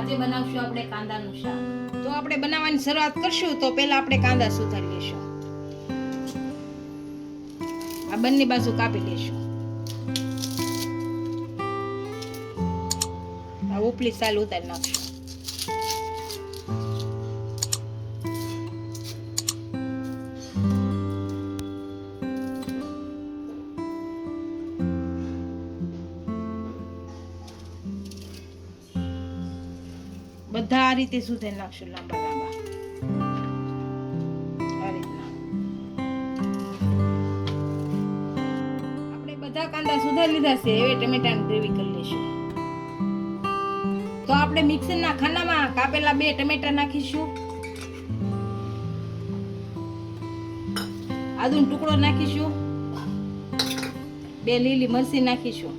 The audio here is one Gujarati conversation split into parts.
આજે બનાવશું આપણે કાંદાનું શાક. તો આપણે બનાવવાની શરૂઆત કરશું, તો પહેલા આપણે કાંદા સુધારી લેશું આ બંને બાજુ કાપી લેશું આ ઉપલી સાલ ઉતારી નાખશું. બધા આ રીતે સુધારી નાખશું લાંબા લાંબા. આપણે બધા કાંદા સુધારી લીધા છે. હવે ટમેટાની ગ્રેવી કરી લઈશું તો આપણે મિક્સરના ખાનામાં કાપેલા બે ટમેટા નાખીશું. આદુનો ટુકડો નાખીશું. બે લીલી મરચી નાખીશું.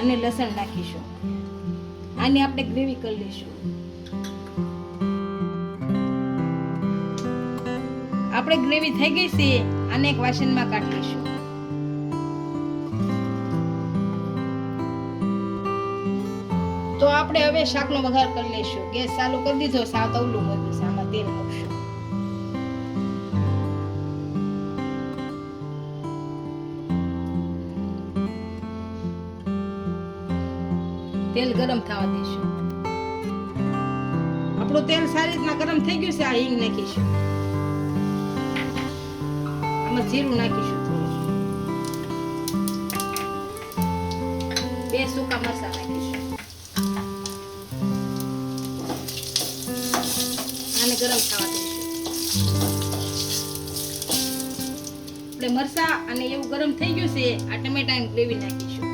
અને લસણ નાખીશું. આની આપણે ગ્રેવી કરી લઈશું. આપણે ગ્રેવી થઈ ગઈ છે, આને એક વાસણમાં કાઢી લઈશું. તો આપણે હવે શાકનો વઘાર કરી લઈશું. ગેસ ચાલુ કરી દીધો, સાવ તવલું મળ્યું છે આમાં તેલ મૂકશું. તેલ ગરમ થવા દઈશું આપણું તેલ સારી રીતના ગરમ થઈ ગયું છે, આ હિંગ નાખીશું. આમાં જીરું નાખીશું બે સૂકા મરચા નાખીશું. આને ગરમ થવા દઈશું આપણે મરચા અને એવું ગરમ થઈ ગયું છે, આ ટમેટાની ગ્રેવી નાખીશું.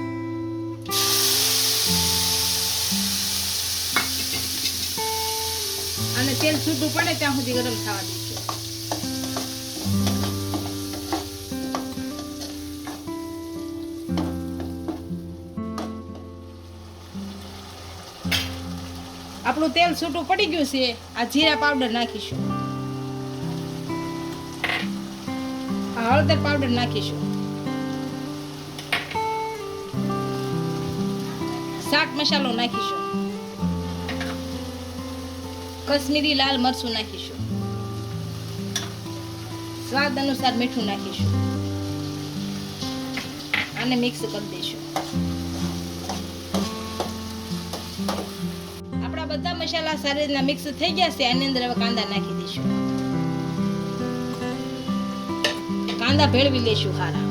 અને તેલ છૂટું પડે ત્યાં સુધી ગરમ થવા દઈશું આપણું તેલ છૂટું પડી ગયું છે. આ જીરા પાવડર નાખીશું. આ હળદર પાવડર નાખીશું. શાક મસાલો નાખીશું. કશ્મીરી લાલ મરચું નાખીશું. સ્વાદ અનુસાર મીઠું નાખીશું. અને મિક્સ કરી દઈશું. આપણા બધા મસાલા સારી રીતના મિક્સ થઈ ગયા છે, આની અંદર હવે કાંદા નાખી દઈશું. કાંદા ભેળવી લઈશું હારા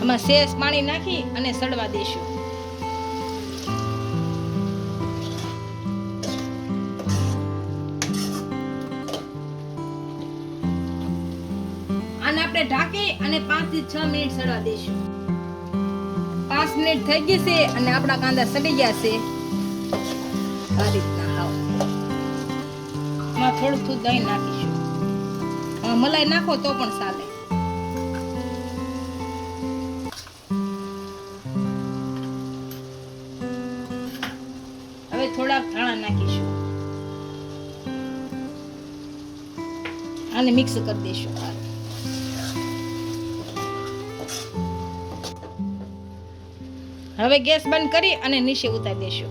આમાં શેષ પાણી નાખી અને સડવા દઈશું. આને આપણે ઢાંકી અને 5 થી છ મિનિટ સડવા દઈશું. પાંચ મિનિટ થઈ ગઈ છે અને આપણા કાંદા સડી ગયા છે. આ રીતના, હાવ. માં થોડું થોડું દહીં નાખીશું. મલાઈ નાખો તો પણ ચાલે. હવે થોડાક ધાણા નાખીશું. અને મિક્સ કરી દઈશું. હવે ગેસ બંધ કરી અને નીચે ઉતારી દેશું.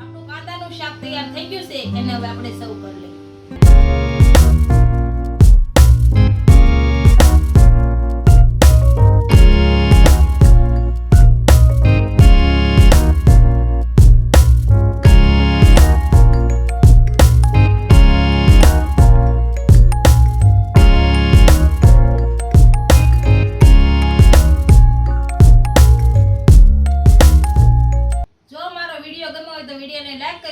આપણું કાંદાનું શાક તૈયાર થઈ ગયું છે, એને હવે આપણે સર્વ કરી લઈએ